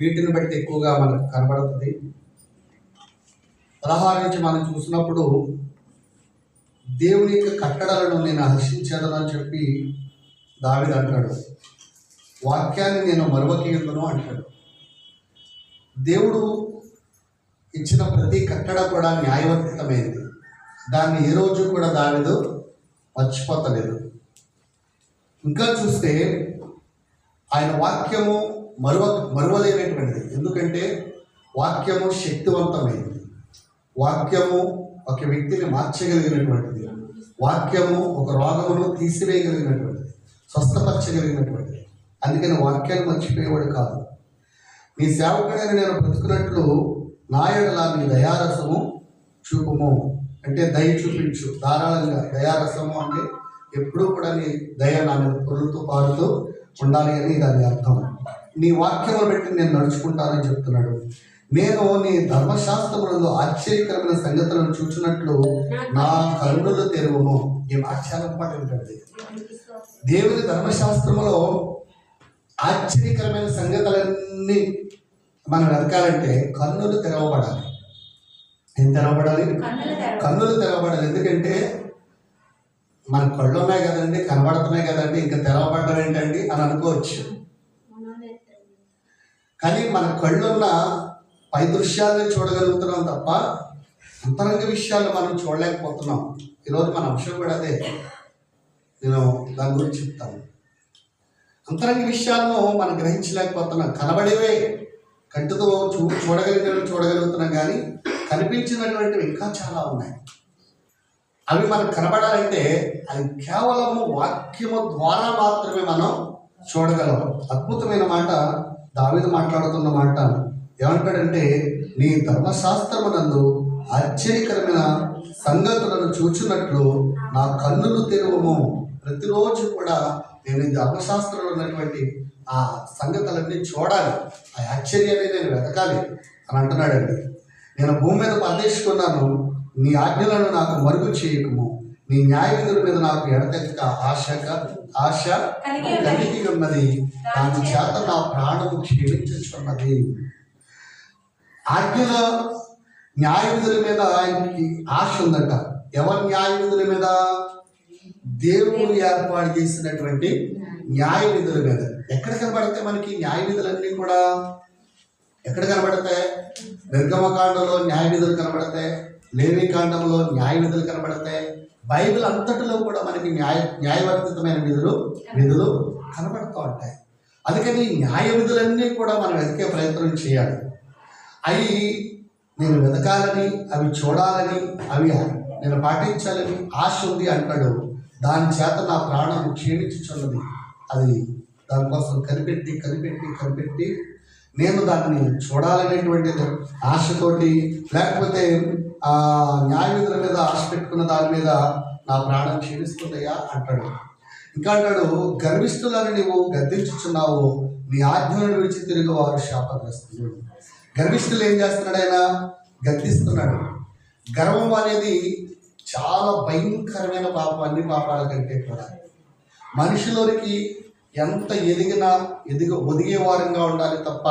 వీటిని బట్టి ఎక్కువగా మనకు కనబడుతుంది. పదహారు నుంచి మనం చూసినప్పుడు దేవుని యొక్క కట్టడలను నేను హర్షించేదనని చెప్పి దావిది అంటాడు. వాక్యాన్ని నేను మరువకీయులను అంటాడు. దేవుడు ఇచ్చిన ప్రతి కట్టడ కూడా న్యాయవర్తితమైంది దాన్ని ఏ రోజు కూడా దావిదు మర్చిపోతలేదు. ఇంకా చూస్తే ఆయన వాక్యము మరువ మరువలేనటువంటిది. ఎందుకంటే వాక్యము శక్తివంతమైనది. వాక్యము ఒక వ్యక్తిని మార్చగలిగినటువంటిది. వాక్యము ఒక రోగమును తీసివేయగలిగినటువంటిది. స్వస్థపరచగలిగినటువంటిది. అందుకని వాక్యాన్ని మర్చిపోయేవాడు కాదు. నీ సేవకుడైన నేను బ్రతుకున్నట్లు నా నీ దయారసము చూపుము. అంటే దయ చూపించు. ధారాళంగా దయారసము అంటే ఎప్పుడూ కూడా నీ దయ నా మీద పొరులుతూ పారుతూ ఉండాలి అని దాని అర్థం. నీ వాక్యములు పెట్టి నేను నడుచుకుంటానని చెప్తున్నాడు. నేను నీ ధర్మశాస్త్రములందు ఆశ్చర్యకరమైన సంగతులను చూచినట్లు నా కరుణలు తెరువును. ఈ మాట చాలా ఇంపార్టెంట్ అండి దేవుని ధర్మశాస్త్రములో ఆశ్చర్యకరమైన సంగతులన్నీ మనం వెతకాలంటే కన్నులు తెరవబడాలి. ఏం తెరవబడాలి. కన్నులు తెరవబడాలి. ఎందుకంటే మన కళ్ళు ఉన్నాయి కదండి కనబడుతున్నాయి కదండి ఇంకా తెరవబడడం ఏంటండి అని అనుకోవచ్చు. కానీ మన కళ్ళున్న పై దృశ్యాలను చూడగలుగుతున్నాం తప్ప అంతరంగ విషయాలు మనం చూడలేకపోతున్నాం. ఈరోజు మన అంశం కూడా అదే. నేను దాని గురించి చెప్తాను. అంతరంగ విషయాలను మనం గ్రహించలేకపోతున్నాం. కనబడేవే కంటితో చూ చూడగలిగినవి చూడగలుగుతున్నాం కానీ కనిపించినటువంటివి ఇంకా చాలా ఉన్నాయి. అవి మనకు కనబడాలంటే అది కేవలము వాక్యము ద్వారా మాత్రమే మనం చూడగలం అద్భుతమైన మాట దావిద మాట్లాడుతున్న మాట ఏమంటాడంటే నీ ధర్మశాస్త్రమునందు ఆశ్చర్యకరమైన సంగతులను చూచినట్లు నా కన్నులు తెరువము. ప్రతిరోజు కూడా నేను ఈ ధర్మశాస్త్రంలో ఉన్నటువంటి ఆ సంగతులన్నీ చూడాలి. ఆ ఆశ్చర్యాన్ని నేను వెతకాలి అని అంటున్నాడండి. నేను భూమి మీద పరదేశుకున్నాను నీ ఆజ్ఞలను నాకు మరుగు చేయకము. నీ న్యాయ విధుల మీద నాకు ఎడతెక్క ఆశక ఆశ కలిగి ఉన్నది. దాని చేత నా ప్రాణము క్షీణించుచున్నది. ఆజ్ఞల న్యాయ విధుల మీద ఆయనకి ఆశ ఉందట. ఎవరి న్యాయ విధుల మీద? దేవుడు ఏర్పాటు చేసినటువంటి న్యాయ విధుల మీద. ఎక్కడ కనబడతాయి మనకి న్యాయ విధులన్నీ కూడా? ఎక్కడ కనబడతాయి? నిర్గమకాండంలో న్యాయ విధులు కనబడతాయి. లేవి కాండంలో న్యాయ విధులు కనబడతాయి. బైబిల్ అంతటిలో కూడా మనకి న్యాయ న్యాయవర్తితమైన విధులు విధులు కనబడుతూ ఉంటాయి. అందుకని న్యాయ విధులన్నీ కూడా మనం వెతికే ప్రయత్నం చేయాలి. అవి నేను వెతకాలని అవి చూడాలని అవి నేను పాటించాలని ఆశ ఉంది అంటాడు. దాని చేత నా ప్రాణం క్షీణించుచున్నది. అది దానికోసం కనిపెట్టి కనిపెట్టి కనిపెట్టి నేను దాన్ని చూడాలనేటువంటి ఆశతోటి లేకపోతే ఆ న్యాయ విధుల మీద ఆశ పెట్టుకున్న దాని మీద నా ప్రాణం క్షీణిస్తుందయ్యా అంటాడు. ఇంకా అంటాడు గర్విష్ఠులను నీవు గద్దించుచున్నావు. నీ ఆజ్ఞలను విడిచి తిరిగి వారు శాపగ్రస్తులు. గర్విష్ఠులు ఏం చేస్తున్నాడు ఆయన? గద్దిస్తున్నాడు. గర్వం అనేది చాలా భయంకరమైన పాపం అన్ని పాపాల కంటే కూడా. మనిషిలోనికి ఎంత ఎదిగినా ఎదిగ ఒదిగే వారంగా ఉండాలి తప్ప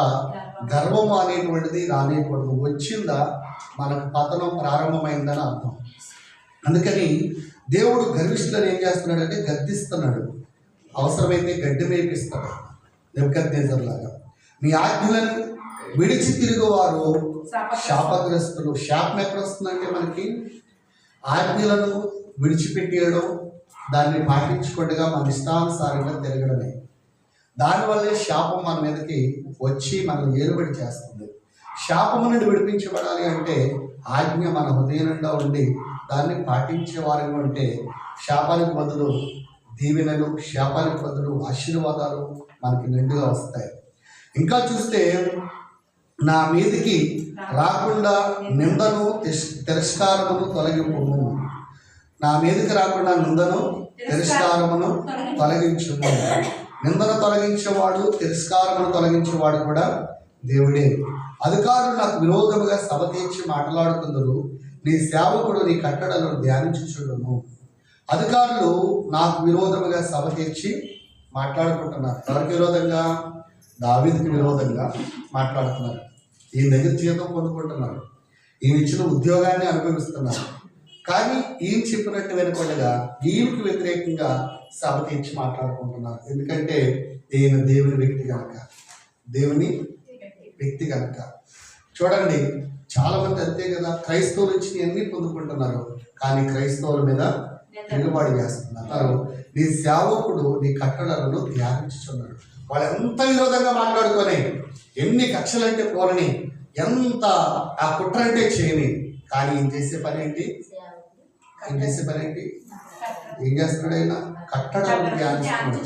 గర్వం అనేటువంటిది రానేకూడదు వచ్చిందా? మనకు పతనం ప్రారంభమైందని అర్థం. అందుకని దేవుడు గర్విష్ఠులను ఏం చేస్తున్నాడంటే గద్దిస్తున్నాడు. అవసరమైతే గడ్డి మేపిస్తాడు. నెబ్కద్నేజర్ లాగా. నీ ఆజ్ఞలను విడిచి తిరుగువారు శాపగ్రస్తులు. శాపం ఎక్కడ వస్తుందంటే మనకి ఆజ్ఞలను విడిచిపెట్టేయడం దాన్ని పాటించకుండా మన ఇష్టానుసారంగా తిరగడమే. దానివల్లే శాపం మన మీదకి వచ్చి మనం ఏలుబడి చేస్తుంది. శాపము నుండి విడిపించబడాలి అంటే ఆజ్ఞ మన హృదయంలో ఉండి దాన్ని పాటించే వారిగా ఉంటే శాపానికి బదులు దీవెనలు శాపానికి బదులు ఆశీర్వాదాలు మనకి నిండుగా వస్తాయి. ఇంకా చూస్తే నా మీదికి రాకుండా నిందను తిస్- తిరస్కారమును తొలగింపుము. నా మీదకి రాకుండా నిందను తిరస్కారమును తొలగించుము. నిందను తొలగించేవాడు తిరస్కారమును తొలగించేవాడు కూడా దేవుడే. అధికారులు నాకు విరోధముగా సభ తీర్చి మాట్లాడుకుందరు. నీ సేవకుడు నీ కట్టడలను ధ్యానించుచుండును. అధికారులు నాకు విరోధముగా సభ తీర్చి మాట్లాడుకుంటున్నారు. ఎవరికి విరోధంగా? దావీదికి విరోధంగా మాట్లాడుతున్నారు. ఈయన దగ్గర జీతం పొందుకుంటున్నారు. ఈయన ఇచ్చిన ఉద్యోగాన్ని అనుభవిస్తున్నారు. కానీ ఈయన చెప్పినట్టు వెనుకొండగా ఈయనకు వ్యతిరేకంగా సభ తీర్చి మాట్లాడుకుంటున్నారు. ఎందుకంటే ఈయన దేవుని వ్యక్తి కనుక. దేవుని వ్యక్తి కనుక చూడండి చాలా మంది అంతే కదా క్రైస్తవులు ఇచ్చి అన్ని పొందుకుంటున్నారు? కానీ క్రైస్తవుల మీద తిరుగుబాటు చేస్తున్నారు. నీ సేవకుడు నీ కట్టడలను ధ్యానించుచున్నాడు. వాళ్ళు ఎంత విరోధంగా మాట్లాడుకొని ఎన్ని కక్షలంటే పోరని ఎంత ఆ కుట్ర అంటే చేయని కానీ ఏం చేసే పని ఏంటి? ఏం చేసే పని ఏంటి? ఏం చేస్తున్నాడు ఆయన? కట్టడాలను ధ్యానిస్తున్నాడు.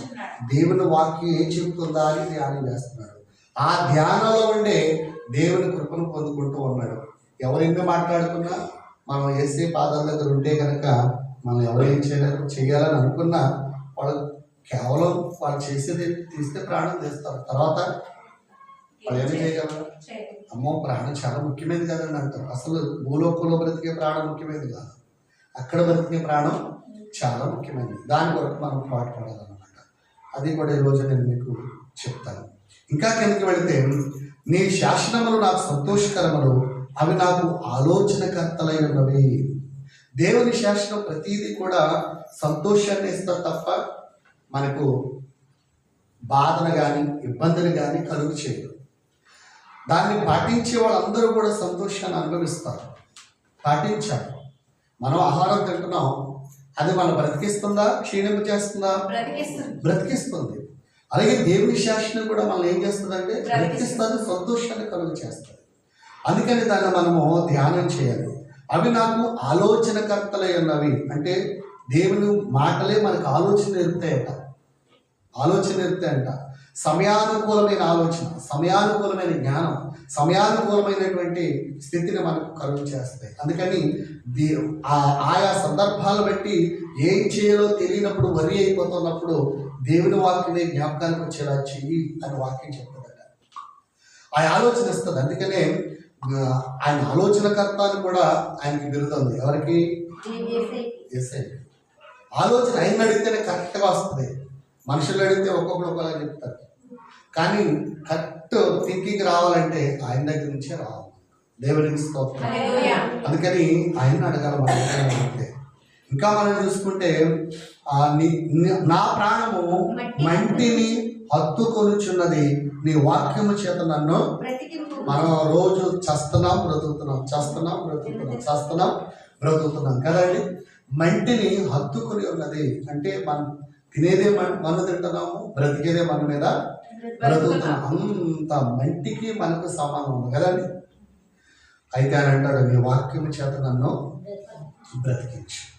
దేవుని వాక్యం ఏం చెబుతుందా అని ధ్యానం చేస్తున్నాడు. ఆ ధ్యానంలో ఉండే దేవుని కృపను పొందుకుంటూ ఉన్నాడు. ఎవరెన్ని మాట్లాడుకున్నా మనం వేసే పాదాల దగ్గర ఉంటే కనుక మనం ఎవరేం చేయలేరు చేయాలని అనుకున్నా వాళ్ళు కేవలం వాళ్ళు చేసేది తీస్తే ప్రాణం తీస్తారు. తర్వాత వాళ్ళు ఏమి చేయగలరు? అమ్మో ప్రాణం చాలా ముఖ్యమైనది కదండి అంటారు. అసలు భూలోకంలో బ్రతికే ప్రాణం ముఖ్యమైనది కాదు. అక్కడ బ్రతికే ప్రాణం చాలా ముఖ్యమైనది. దాని కొరకు మనం పాటుపడాలన్నమాట. అది కూడా ఈరోజు నేను మీకు చెప్తాను. ఇంకా కిందకి వెళితే నీ శాసనములు నాకు సంతోషకరములు అవి నాకు ఆలోచనకర్తలై ఉన్నవి దేవుని శాసనం ప్రతిదీ కూడా సంతోషాన్ని ఇస్తారు తప్ప మనకు బాధను కానీ ఇబ్బందిని కానీ కలుగు చేయదు. దాన్ని పాటించే వాళ్ళందరూ కూడా సంతోషాన్ని అనుభవిస్తారు. పాటించాలి. మనం ఆహారం తింటున్నాం. అది మనం బ్రతికిస్తుందా? క్షీణింపు చేస్తుందా బ్రతికిస్తుంది. బ్రతికిస్తుంది. అలాగే దేవుని శాసనం కూడా మనం ఏం చేస్తుందంటే బ్రతికిస్తుంది సంతోషాన్ని కలుగు చేస్తుంది. అందుకని దాన్ని మనము ధ్యానం చేయాలి. అవి నాకు ఆలోచనకర్తలై ఉన్నవి. అంటే దేవుని మాటలే మనకు ఆలోచన నేర్పుతాయట. ఆలోచన నేర్పుతాయంట. సమయానుకూలమైన ఆలోచన సమయానుకూలమైన జ్ఞానం సమయానుకూలమైనటువంటి స్థితిని మనకు కలుగు చేస్తాయి. అందుకని ఆయా సందర్భాలు బట్టి ఏం చేయాలో తెలియనప్పుడు వరి అయిపోతున్నప్పుడు దేవుని వాక్యమే జ్ఞాపకానికి వచ్చేలా చెయ్యి అని వాక్యం చెప్తుందట. ఆ ఆలోచన ఇస్తుంది అందుకనే ఆయన ఆలోచనకర్త అని కూడా ఆయనకి బిరుదు ఉంది ఎవరికి? ఎస్ఐ ఆలోచన ఆయన అడిగితేనే కరెక్ట్గా వస్తుంది. మనుషులు అడిగితే ఒక్కొక్కరు ఒకలా చెప్తారు. కానీ కరెక్ట్ థింకింగ్ రావాలంటే ఆయన దగ్గర నుంచే రావాలి. దేవునికి స్తోత్రం. అందుకని ఆయన అడగాలి మనం. ఇంకా మనం చూసుకుంటే నీ- ప్రాణము మంటిని హత్తుకొనుచున్నది. నీ వాక్యము చేత నన్ను మనం రోజు చస్తున్నాం బ్రతుకుతున్నాం చస్తున్నాం బ్రతుకుతున్నాం చస్తున్నాం బ్రతుకుతున్నాం. కదండి? మంటిని హత్తుకుని ఉన్నది. అంటే మనం తినేదే మన మన్ను తింటున్నాము బ్రతికేదే మన మీద బ్రతుకుతున్నాం. అంత మంటికి మనకు సమానం ఉంది. కదండి? అయితే ఆయన అంటాడు నీ వాక్యము చేత నన్ను బ్రతికించు.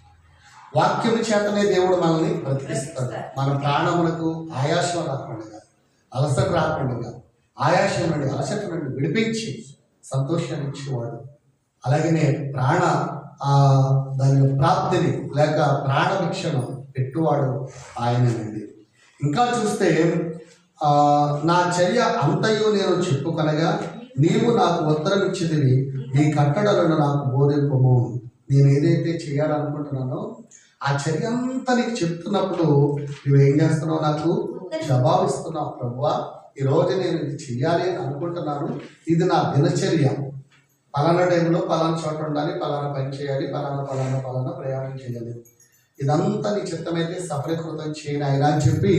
వాక్యము చేతనే దేవుడు మనల్ని బ్రతికిస్తాడు. మన ప్రాణములకు ఆయాసం రాకుండా అలసట రాకుండా ఆయాసం నుండి అలసట నుండి విడిపించి సంతోషాన్ని ఇచ్చేవాడు. అలాగనే ప్రాణ ఆ దాని ప్రాప్తిని లేక ప్రాణ భిక్షను పెట్టువాడు ఆయనండి ఇంకా చూస్తే ఆ, నా చర్య అంతయు నేను చెప్పుకొనగా నీవు నాకు ఉత్తరం ఇచ్చిదివి నీ కట్టడలను నాకు బోధింపము. నేను ఏదైతే చేయాలనుకుంటున్నానో ఆ చర్య అంతా నీకు చెప్తున్నప్పుడు నువ్వేం చేస్తున్నావు నాకు? జవాబిస్తున్నావు ప్రభువా ఈ రోజు నేను ఇది చెయ్యాలి అని అనుకుంటున్నాను. ఇది నా దినచర్య. పలానా టైంలో పలానా చోట ఉండాలి పలానా పని చేయాలి పలానా పలానా పలానా ప్రయాణం చేయాలి. ఇదంతా నీ చిత్తమైతే సఫలీకృతం చేయను ఆయన అని చెప్పి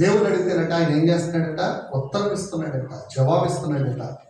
దేవుడు అడిగితేనట ఆయన ఏం చేస్తున్నాడట? ఉత్తరం ఇస్తున్నాడట జవాబు ఇస్తున్నాడట